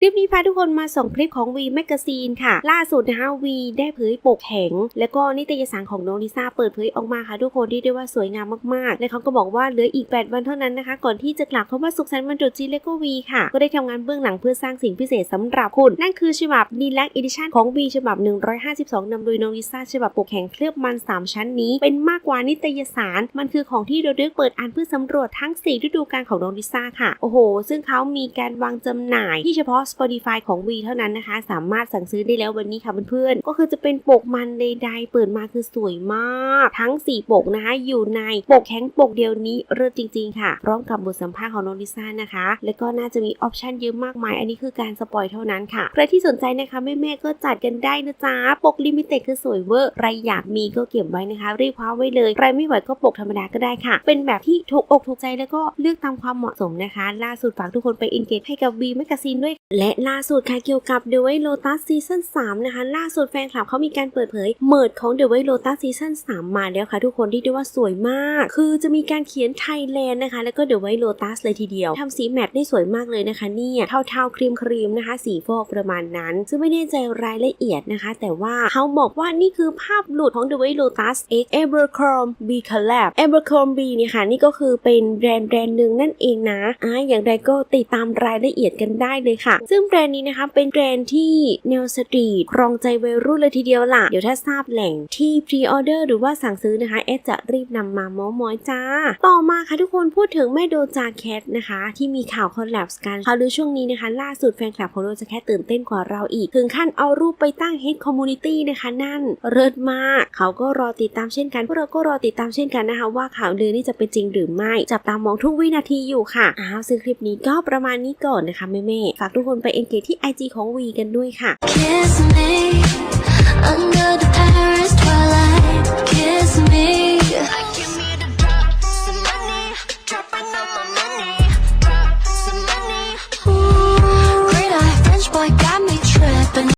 คลิปนี้พาทุกคนมาส่งคลิปของ V Magazine ค่ะ ล่าสุดนะคะ V ได้เผยปกแข็ง แล้วก็นิตยสารของน้องลิซ่าเปิดเผยออกมาค่ะทุกคนที่ได้ว่าสวยงามมากๆ และเขาก็บอกว่าเหลืออีก 8 วันเท่านั้นนะคะ ก่อนที่จะกลับเข้ามาสุขสันต์วันตรุษจีนและก็ V ค่ะ ก็ได้ทำงานเบื้องหลังเพื่อสร้างสิ่งพิเศษสำหรับคุณ นั่นคือฉบับ d e l u x e Edition ของ V ฉบับ 152นำโดยน้องลิซ่าฉบับปกแข็งเคลือบมัน 3 ชั้นนี้ เป็นมากกว่านิตยสาร มันคือของที่เราเลือกเปิดอ่านเพื่อสำรวจทั้ง4ฤดูกาลของน้องลิซ่าค่ะ โอ้โห ซึ่งเขามีการวางจำหน่ายที่เฉพาะ Spotify ของ V เท่านั้นนะคะ สามารถสั่งซื้อได้แล้ววันนี้ค่ะเพื่อนๆก็คือจะเป็นปกมันใดๆเปิดมาคือสวยมาก ทั้ง 4 ปกนะคะ อยู่ในปกแข็งปกเดียวนี้เลิศจริง ๆ ค่ะ พร้อมกับบทสัมภาษณ์ของน้องลิซ่านะคะ แล้วก็น่าจะมีออปชันเยอะมากมาย อันนี้คือการสปอยเท่านั้นค่ะ ใครที่สนใจนะคะแม่ๆก็จัดกันได้นะจ๊ะ ปกลิมิเต็ดคือสวยเวอร์ใครอยากมีก็เก็บไว้นะคะ รีบคว้าไว้เลย ใครไม่ไหวก็ปกธรรมดาก็ได้ค่ะ เป็นแบบที่ถูกอกถูกใจแล้วก็เลือกตามความเหมาะสมนะคะ ล่าสุดฝากทุกคนไปอินเกจให้กับ V Magazine ด้วย และล่าสุดค่ะเกี่ยวกับ The White Lotus Season 3 นะคะ ล่าสุดแฟนคลับเขามีการเปิดเผยเมิร์ดของ The White Lotus Season 3 มาแล้วค่ะทุกคนที่เรียกว่าสวยมาก คือจะมีการเขียนไทยแลนด์นะคะ แล้วก็ The White Lotus เลยทีเดียวทำสีแมตต์ได้สวยมากเลยนะคะเนี่ยเทาๆครีมครีมๆนะคะ สีฟอกประมาณนั้น ซึ่งไม่แน่ใจรายละเอียดนะคะ แต่ว่าเขาบอกว่านี่คือภาพหลุดของ The White Lotus X Abercrombie Collab Abercrombie เนี่ยค่ะนี่ก็คือเป็นแบรนด์แบรนด์หนึ่งนั่นเองนะอ่าอย่างไรก็ติดตามรายละเอียดกันได้เลยค่ะซึ่งแบรนด์นี้นะคะเป็นแบรนด์ที่แนวสตรีทครองใจวัยรุ่นเลยทีเดียวล่ะ เดี๋ยวถ้าทราบแหล่งที่พรีออเดอร์หรือว่าสั่งซื้อนะคะเอสจะรีบนำมามาส์มอยจ้า ต่อมาค่ะทุกคนพูดถึงแม่โดจาแคทนะคะ ที่มีข่าวคอลแลบกันเขาวลือช่วงนี้นะคะ ล่าสุดแฟนคลับของโดจาแคทตื่นเต้นกว่าเราอีก ถึงขั้นเอารูปไปตั้งเฮดคอมมูนิตี้นะคะนั่นเลิศมาก เขาก็รอติดตามเช่นกันพวกเราก็รอติดตามเช่นกันนะคะ ว่าข่าวลือนี่จะเป็นจริงหรือไม่จับตามองทุกวินาทีอยู่ค่ะอ้าวซึ่งคลิปนี้ก็ประมาณนี้ก่อนนะคะแม่ๆฝากทุกลไปเอ็นเกจที่ IG ของวีกันด้วยค่ะ Kiss me under the